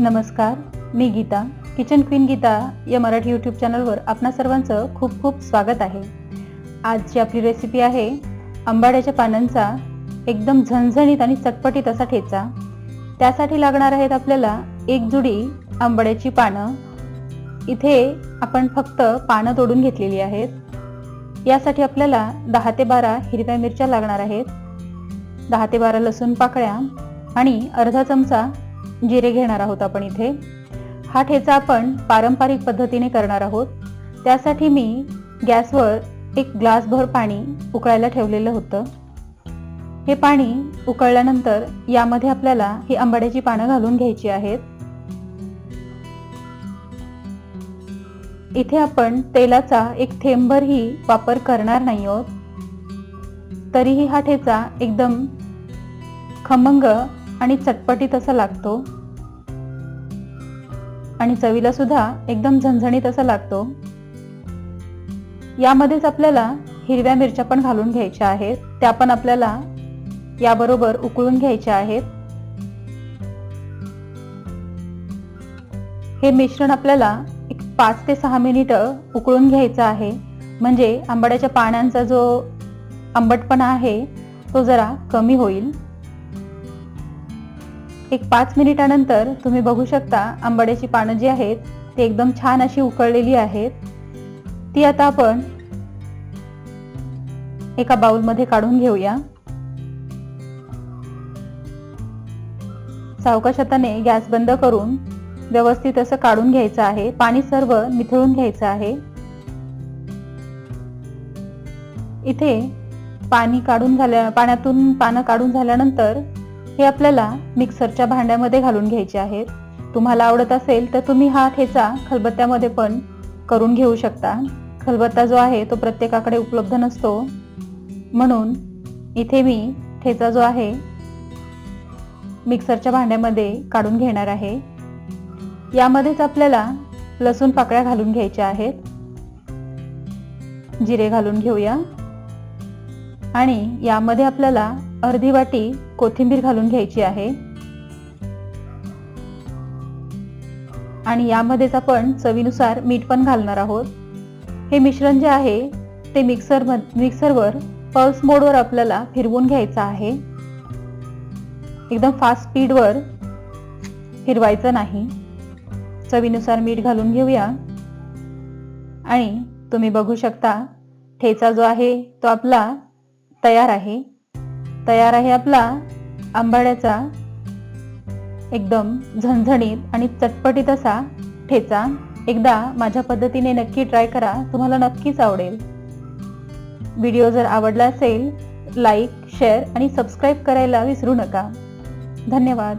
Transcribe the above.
नमस्कार मी Geeta kitchen queen Geeta या मराठी यूट्यूब चॅनलवर आपणा सर्वांचं खूप खूप स्वागत आहे. आजची आपली रेसिपी आहे आंबाड्याच्या पानांचा एकदम झणझणीत आणि चटपटीत असा ठेचा. त्यासाठी लागणार आहेत आपल्याला एक जुडी आंबाड्याची पानं. इथे आपण फक्त पानं तोडून घेतलेली आहेत. यासाठी आपल्याला दहा ते बारा हिरव्या मिरच्या लागणार आहेत. दहा ते बारा लसूण पाकळ्या आणि अर्धा चमचा जिरे घेणार आहोत आपण इथे. हा ठेचा आपण पारंपरिक पद्धतीने करणार आहोत. त्यासाठी मी गॅसवर एक ग्लासभर पाणी उकळायला ठेवलेलं होतं. हे पाणी उकळल्यानंतर यामध्ये आपल्याला ही आंबाड्याची पानं घालून घ्यायची आहेत. इथे आपण तेलाचा एक थेंबभरही वापर करणार नाही आहोत. तरीही हा ठेचा एकदम खमंग आणि चटपटीत असा लागतो. आणि चवीला सुद्धा एकदम झणझणीत असा लागतो. यामध्येच आपल्याला हिरव्या मिरच्या पण घालून घ्यायच्या आहेत. त्या पण आपल्याला याबरोबर उकळून घ्यायच्या आहेत. हे मिश्रण आपल्याला एक पाच ते सहा मिनिटं उकळून घ्यायचं आहे. म्हणजे आंबाड्याच्या पानांचा जो आंबटपणा आहे तो जरा कमी होईल. एक पाच मिनिटानंतर तुम्ही बघू शकता आंबाड्याची पानं जी आहेत ती एकदम छान अशी उकळलेली आहेत. ती आता आपण एका बाउलमध्ये काढून घेऊया. सावकाश हाताने गॅस बंद करून व्यवस्थित असं काढून घ्यायचं आहे. पाणी सर्व निथळून घ्यायचं आहे. इथे पाणी काढून झाल्या पाण्यातून पानं काढून झाल्यानंतर हे आपल्याला मिक्सरच्या भांड्यामध्ये घालून घ्यायचे आहेत. तुम्हाला आवडत असेल तर तुम्ही हा ठेचा खलबत्त्यामध्ये पण करून घेऊ शकता. खलबत्ता जो आहे तो प्रत्येकाकडे उपलब्ध नसतो. म्हणून इथे मी ठेचा जो आहे मिक्सरच्या भांड्यामध्ये काढून घेणार आहे. यामध्येच आपल्याला लसूण पाकळ्या घालून घ्यायच्या आहेत. जिरे घालून घेऊया. आणि यामध्ये आपल्याला अर्धी वाटी कोथिंबीर घालून घ्यायची आहे. आणि यामध्येच आपण चवीनुसार मीठ पण घालणार आहोत. हे मिश्रण जे आहे ते मिक्सर मिक्सरवर पल्स मोडवर आपल्याला फिरवून घ्यायचं आहे. एकदम फास्ट स्पीडवर फिरवायचं नाही. चवीनुसार मीठ घालून घेऊया. आणि तुम्ही बघू शकता ठेचा जो आहे तो आपला तयार आहे. तयार आहे आपला आंबाड्याचा एकदम झणझणीत आणि चटपटीत असा ठेचा. एकदा माझ्या पद्धतीने नक्की ट्राय करा. तुम्हाला नक्कीच आवडेल. व्हिडिओ जर आवडला असेल लाईक शेअर आणि सबस्क्राईब करायला विसरू नका. धन्यवाद.